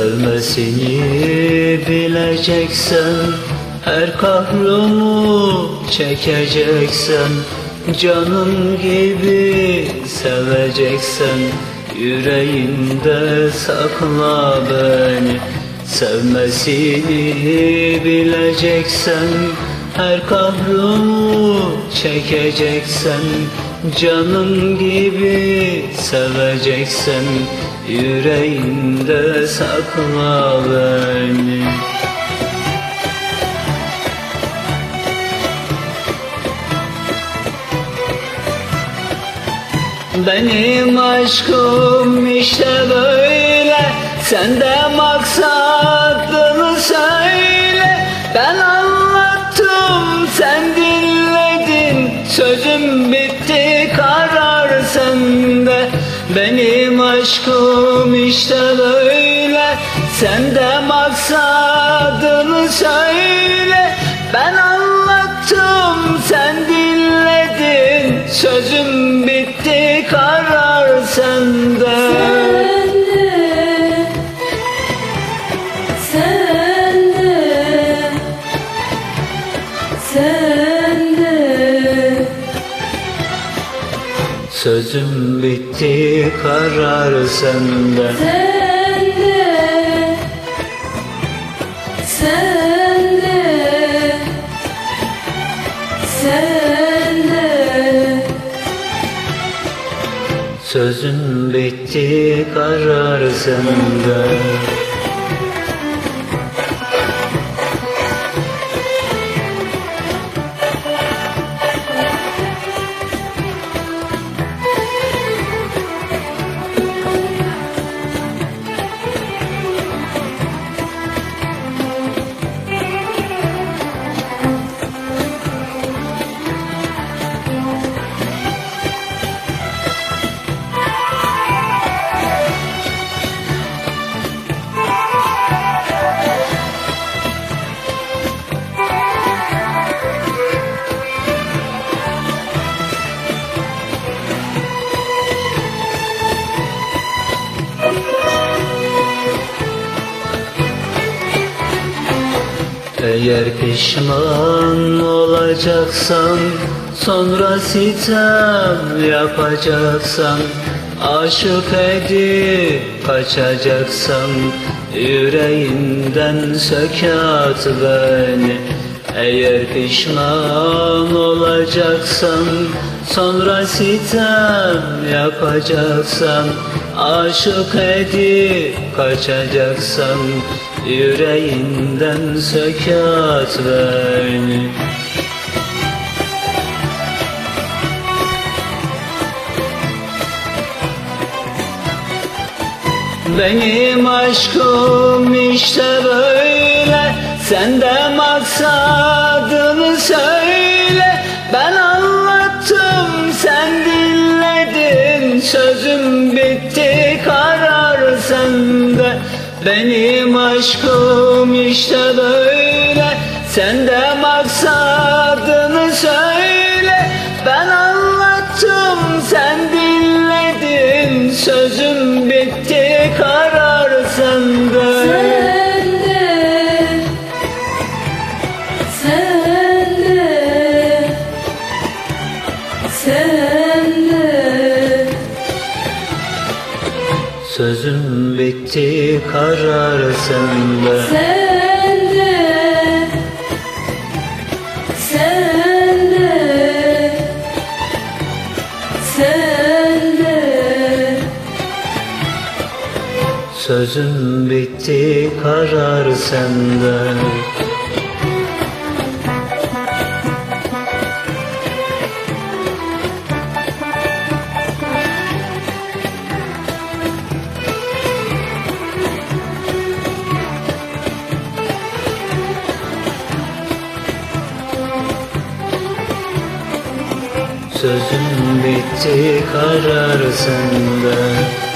Sevmesini bileceksen Her kahrımı çekeceksen Canım gibi seveceksen Yüreğinde sakla beni. Sevmesini bileceksen Her kahrımı çekeceksen Canım gibi seveceksen Yüreğinde sakla beni. Benim aşkım işte böyle Sen de maksadını söyle. Ben anlattım sen dinledin Sözüm Benim aşkım işte böyle Sen de maksadını söyle. Ben anlattım sen dinledin Sözüm Sözüm bitti karar sende. Sen de, sen de, sen de, Sözüm bitti karar sende Eğer pişman olacaksan Sonra sitem yapacaksan Aşık edip kaçacaksan Yüreğinden sökat beni. Eğer pişman olacaksan Sonra sitem yapacaksan Aşık edip kaçacaksan Yüreğinden sökat beni. Benim aşkım işte böyle Sen de maksadını söyle Benim aşkım işte böyle. Sen de maksadını söyle. Ben anlattım sen dinledin. Sözüm bitti karar sende. Sen de, sen de. Sözüm bitti karar sende. Sen de, sen de, sen de, Sözüm bitti karar sende Sözüm bitti karar sende